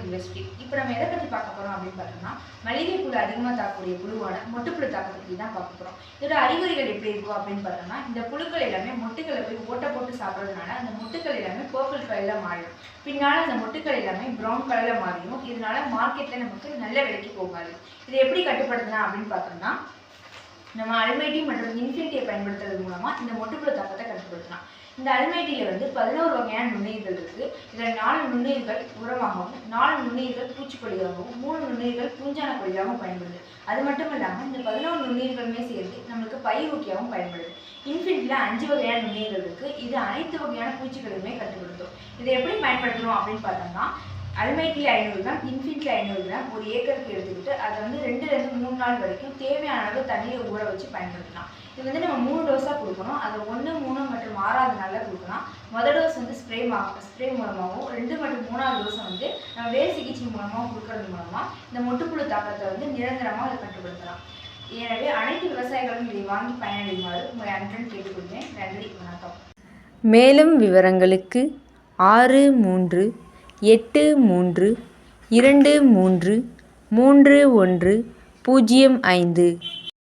University இப்போ நம்ம எதை பற்றி பார்க்க போகிறோம் அப்படின்னு பார்த்தோம்னா மளிகை புழு அதிகமாக தாக்கக்கூடிய புழுவான மொட்டுப்புழு தாக்கத்தை பற்றி தான் பார்க்க போகிறோம் இதோட அறிகுறிகள் எப்படி இருக்கும் அப்படின்னு பார்த்தோம்னா இந்த புழுக்கள் எல்லாமே மொட்டுக்களை போய் ஓட்டை போட்டு சாப்பிட்றதுனால அந்த மொட்டுக்கள் எல்லாமே பர்பிள் கலரில் மாறிடும். பின்னால் அந்த மொட்டுக்கள் எல்லாமே ப்ரௌன் கலரில் மாறிடும். இதனால மார்க்கெட்டில் நமக்கு நல்ல விலைக்கு போகாது. இதை எப்படி கட்டுப்படுத்தலாம் அப்படின்னு பார்த்தோம்னா நம்ம அல்மைட்டி மற்றும் இன்ஃபினிட்டியை பயன்படுத்துறது மூலமாக இந்த மொட்டுப்புழு தாக்கத்தை கட்டுப்படுத்தலாம். இந்த அல்மைட்டியில் வந்து பதினோரு வகையான நுண்ணுயிர்கள் இருக்குது இதில் நாலு நுண்ணுயிர்கள் உரமாகவும் நாலு நுண்ணுயிர்கள் பூச்சிக்கொல்லியாகவும் மூணு நுண்ணுயிர்கள் பூஞ்சான கொல்லியாகவும் பயன்படுது. அது மட்டும் இல்லாமல் இந்த பதினோரு நுண்ணுயிர்களுமே சேர்த்து நம்மளுக்கு பயிர் ஊக்கியாகவும் பயன்படுது. இன்ஃபினிட்டியில் அஞ்சு வகையான நுண்ணுயிர்கள் இருக்குது இது அனைத்து வகையான பூச்சிகளையுமே கட்டுப்படுத்தும் இதை எப்படி பயன்படுத்தணும் அப்படின்னு பார்த்தோம்னா அல்மைட்டில் ஐநூறு கிராம் இன்ஃபினிட்டில் ஐநூறு கிராம் ஒரு ஏக்கருக்கு எடுத்துக்கிட்டு அதை வந்து ரெண்டுலேருந்து மூணு நாள் வரைக்கும் தேவையான அளவு தண்ணியை ஊற வச்சு பயன்படுத்தலாம். இது வந்து நம்ம மூணு டோஸாக கொடுக்கணும். அதை ஒன்று மூணு ஆறாவது நாளில் கொடுக்கலாம் மொதல் டோஸ் வந்து ஸ்ப்ரே மா ஸ்ப்ரே மூலமாகவும் ரெண்டு மற்றும் மூணாவது டோஸை வந்து நம்ம வேர் சிகிச்சை மூலமாகவும் கொடுக்கறது மூலமாக இந்த மொட்டுப்புழு தாக்கத்தை வந்து நிரந்தரமாக அதை கட்டுப்படுத்தலாம். எனவே அனைத்து விவசாயிகளும் இதை வாங்கி பயனடையுமாறு உங்கள் அன்புடன் கேட்டுக்கொள்கிறேன். நன்றி வணக்கம். மேலும் விவரங்களுக்கு ஆறு மூன்று எட்டு மூன்று இரண்டு மூன்று மூன்று ஒன்று பூஜ்ஜியம் ஐந்து.